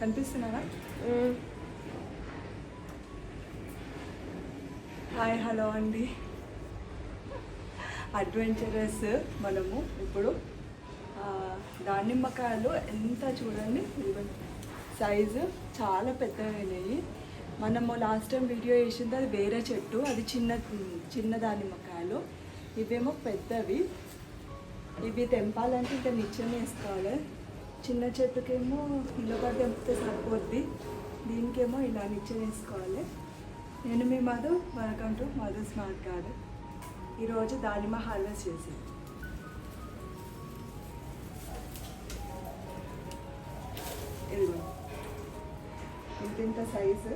కనిపిస్తున్నారా? Hi hello అండి. Adventurous మనము ఇప్పుడు దానిమ్మకాయలు ఎంత చూడండి. సైజు చాలా పెద్దగైనాయి మనము లాస్ట్ టైం వీడియో చేసింది అది వేరే చెట్టు అది చిన్న చిన్న దానిమ్మకాయలు. ఇవేమో పెద్దవి. ఇవి తెంపాలంటే ఇంకా నిచ్చెన వేసుకోవాలి. చిన్న చెట్టుకేమో ఇళ్ళగా తెంపితే సరిపోద్ది? దీనికేమో ఇలా నిచ్చెన వేసుకోవాలి. నేను మీ Madhu welcome to Madhu smart garden. ఈరోజు దానిమ్మ హార్వెస్ట్ చేసి ఇదిగో. ఇంత సైజు.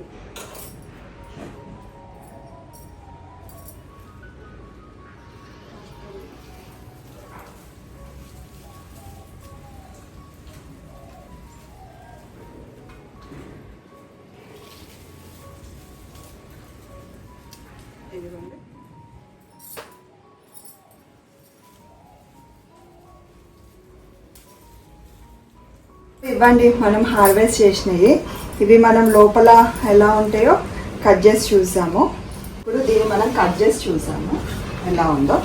ఇదిగోండి. ఇవ్వండి మనం హార్వెస్ట్ చేసినవి. ఇవి మనం లోపల ఎలా ఉంటాయో కట్ చేసి చూసాము. ఇప్పుడు దీన్ని మనం కట్ చేసి చూసాము. ఎలా ఉందో.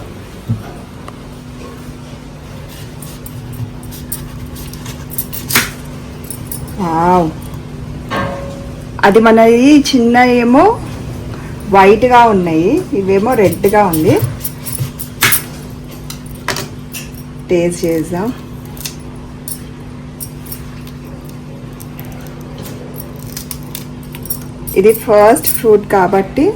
అది మనది చిన్న ఏమో వైట్గా ఉన్నాయి. ఇవేమో రెడ్గా ఉంది. టేస్ట్ చేద్దాం. ఇది ఫస్ట్ ఫ్రూట్ కాబట్టి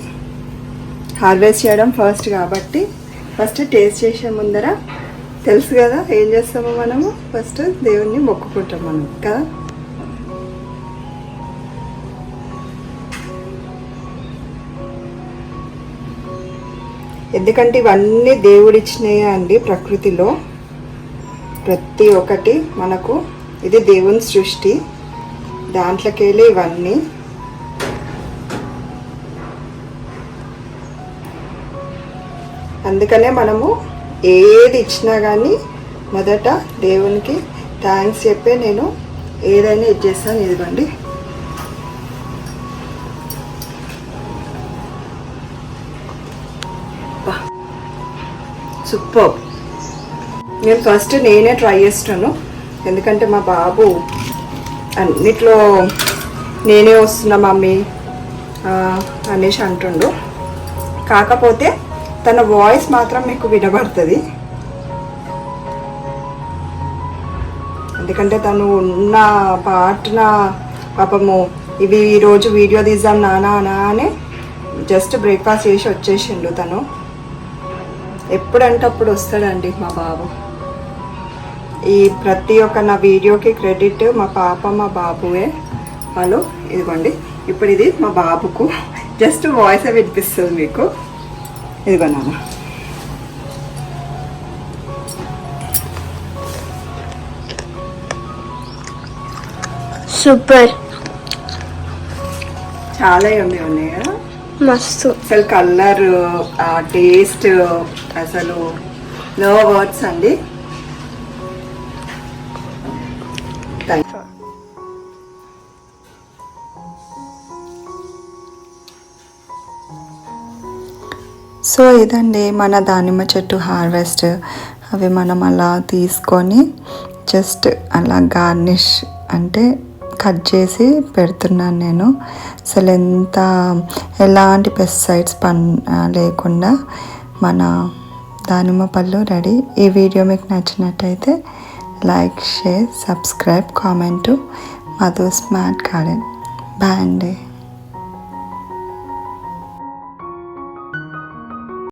హార్వెస్ట్ చేయడం ఫస్ట్ కాబట్టి ఫస్ట్ టేస్ట్ చేసే ముందర తెలుసు కదా ఏం చేస్తామో మనము? ఫస్ట్ దేవుణ్ణి మొక్కుకుంటాం మనం కదా? ఎందుకంటే ఇవన్నీ దేవుడిచ్చినాయి అండి ప్రకృతిలో. ప్రతి ఒక్కటి మనకు ఇది దేవుని సృష్టి. దాంట్లోకెళ్ళి ఇవన్నీ. అందుకనే మనము ఏది ఇచ్చినా కానీ మొదట దేవునికి థ్యాంక్స్ చెప్పే నేను ఏదైనా ఇచ్చేస్తాను ఇదిగోండి. సూపర్ నేను ఫస్ట్ నేనే ట్రై చేస్తాను. ఎందుకంటే మా బాబు అన్నిట్లో నేనే వస్తున్నా మమ్మీ అనేసి అంటుండు. కాకపోతే తన వాయిస్ మాత్రం మీకు వినబడుతుంది. ఎందుకంటే తను ఉన్న పాటన పాపము ఇవి ఈరోజు వీడియో తీద్దాం నానా అనా అని జస్ట్ బ్రేక్ఫాస్ట్ చేసి వచ్చేసిండు తను. ఎప్పుడంటే అప్పుడు వస్తాడండి మా బాబు. ఈ ప్రతి ఒక్క నా వీడియోకి క్రెడిట్ మా పాప మా బాబువే. వాళ్ళు ఇదిగోండి. ఇప్పుడు ఇది మా బాబుకు. జస్ట్ వాయిస్ వినిపిస్తుంది మీకు. ఇదిగో నాన్న. సూపర్. చాలా ఎమ్మె ఉన్నాయి కదా మస్తు. అసలు కలర్ టేస్ట్ అసలు నో వర్డ్స్ అండి. సో ఇదండి మన దానిమ్మ చెట్టు హార్వెస్ట్. అవి మనం అలా తీసుకొని జస్ట్ అలా గార్నిష్ అంటే కట్ చేసి పెడుతున్నాను నేను. అసలు ఎంత ఎలాంటి పెస్టిసైడ్స్ పన్ లేకుండా మన దానిమ్మ పళ్ళు రెడీ. ఈ వీడియో మీకు నచ్చినట్టయితే like share subscribe comment. Madhu smart garden. Bye అండి.